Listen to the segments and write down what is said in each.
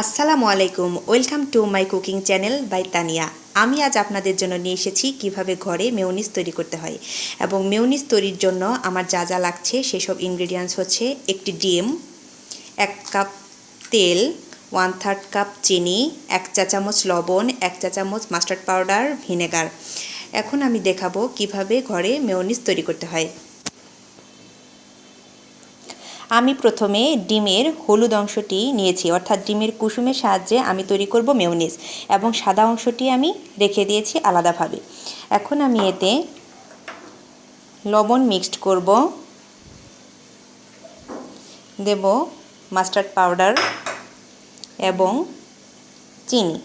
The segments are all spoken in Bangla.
আসসালামু আলাইকুম, welcome to my cooking channel by Tania. আমি আজ আপনাদের জন্য নিয়ে এসেছি কীভাবে ঘরে মেয়নিজ তৈরি করতে হয় এবং মেয়নিজ তৈরির জন্য আমার যা যা লাগছে সেসব ইনগ্রেডিয়েন্টস হচ্ছে একটি ডিম, এক কাপ তেল ওয়ান থার্ড কাপ চিনি, এক চা চামচ লবণ, এক চা চামচ মাস্টার্ড পাউডার ভিনেগার এখন আমি দেখাবো কীভাবে ঘরে মেয়নিজ তৈরি করতে হয়। আমি প্রথমে ডিমের হলুদ অংশটি নিয়েছি, অর্থাৎ ডিমের কুসুমের সাহায্যে আমি তৈরি করব মেয়নিজ এবং সাদা অংশটি আমি রেখে দিয়েছি আলাদাভাবে। এখন আমি এতে লবণ মিক্সড করব। দেব মাস্টার্ড পাউডার এবং চিনি।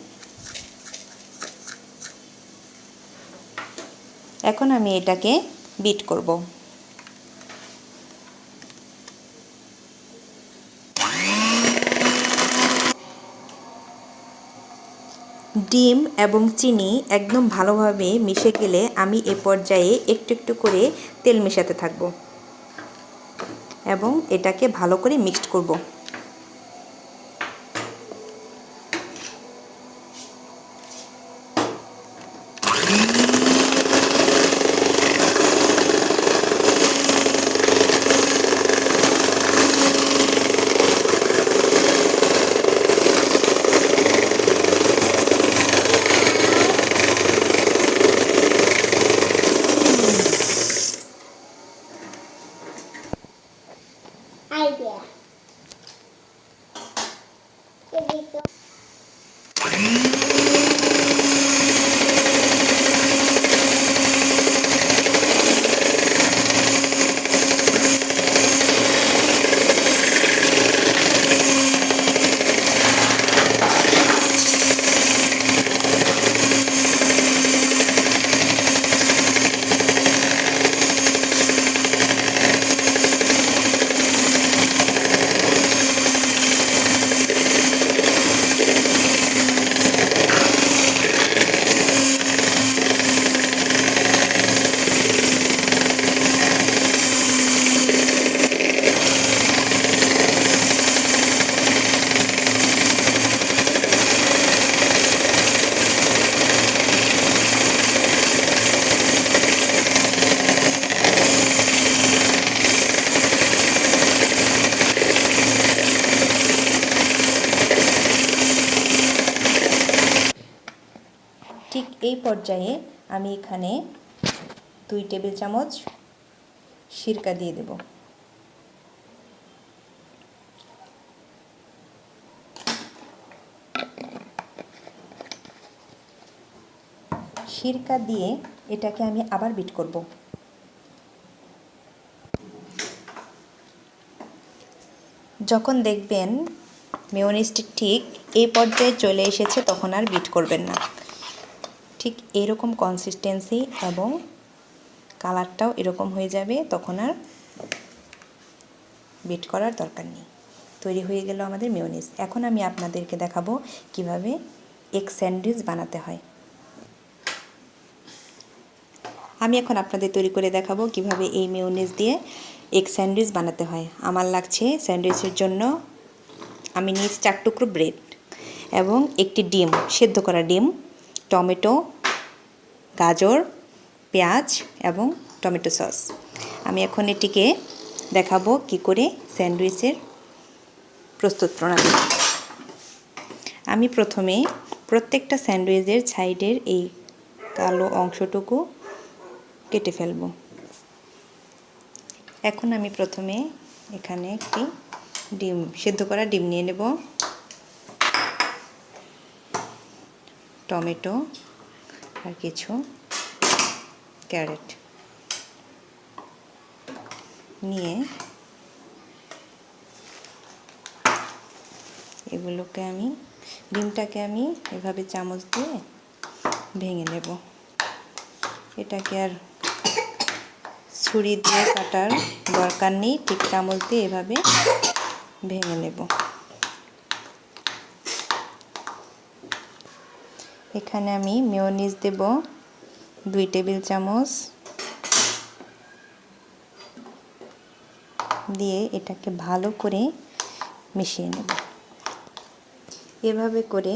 এখন আমি এটাকে বিট করব। ডিম এবং চিনি একদম ভালোভাবে মিশে গেলে আমি এ পর্যায়ে একটু একটু করে তেল মেশাতে থাকব। এবং এটাকে ভালো করে মিক্সড করব। アイデア。এই পর্যায়ে আমি এখানে দুই টেবিল চামচ সিরকা দিয়ে দেব। সিরকা দিয়ে এটাকে আমি আবার বিট করব। যখন দেখবেন মেয়নিজটি ঠিক এই পর্যায়ে চলে এসেছে, তখন আর বিট করবেন না। ঠিক এরকম কনসিস্টেন্সি এবং কালারটাও এরকম হয়ে যাবে, তখন আর বিট করার দরকার নেই। তৈরি হয়ে গেল আমাদের মেয়নিজ এখন আমি আপনাদেরকে দেখাবো কীভাবে এগ স্যান্ডউইচ বানাতে হয়। আমি এখন আপনাদের তৈরি করে দেখাবো কীভাবে এই মেয়নিজ দিয়ে এক স্যান্ডউইচ বানাতে হয়। আমার লাগছে স্যান্ডউইচের জন্য আমি নিয়েছি চার টুকরো ব্রেড এবং একটি ডিম, সেদ্ধ করা ডিম। টমেটো, গাজর, পেঁয়াজ এবং টমেটো সস। আমি এখন এটিকে দেখাবো কি করে স্যান্ডউইচের প্রস্তুত প্রণালী। আমি প্রথমে প্রত্যেকটা স্যান্ডউইচের সাইডের এই কালো অংশটুকু কেটে ফেলব। এখন আমি প্রথমে এখানে একটি ডিম, সেদ্ধ করা ডিম নিয়ে নেব। টমেটো আর কিছু ক্যারেট নিয়ে এগুলোকে আমি, ডিমটাকে আমি এভাবে চামচ দিয়ে ভেঙে নেব। এটাকে আর ছুরি দিয়ে কাটার দরকার নেই, ঠিক চামচ দিয়ে এভাবে ভেঙে নেব। এখানে আমি মেয়নিজ দেব, দুই টেবিল চামচ। দিয়ে এটাকে ভালো করে মিশিয়ে নেব। এভাবে করে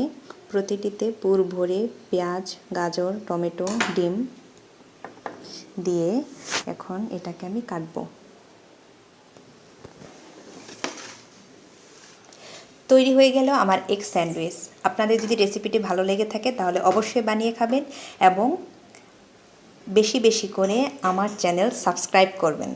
প্রতিটিতে পুর ভরে পেঁয়াজ, গাজর, টমেটো, ডিম দিয়ে এখন এটাকে আমি কাটবো। তৈরি হয়ে গেল আমার এগ স্যান্ডউইচ। আপনাদের যদি রেসিপিটি ভালো লেগে থাকে তাহলে অবশ্যই বানিয়ে খাবেন এবং বেশি বেশি করে আমার চ্যানেল সাবস্ক্রাইব করবেন।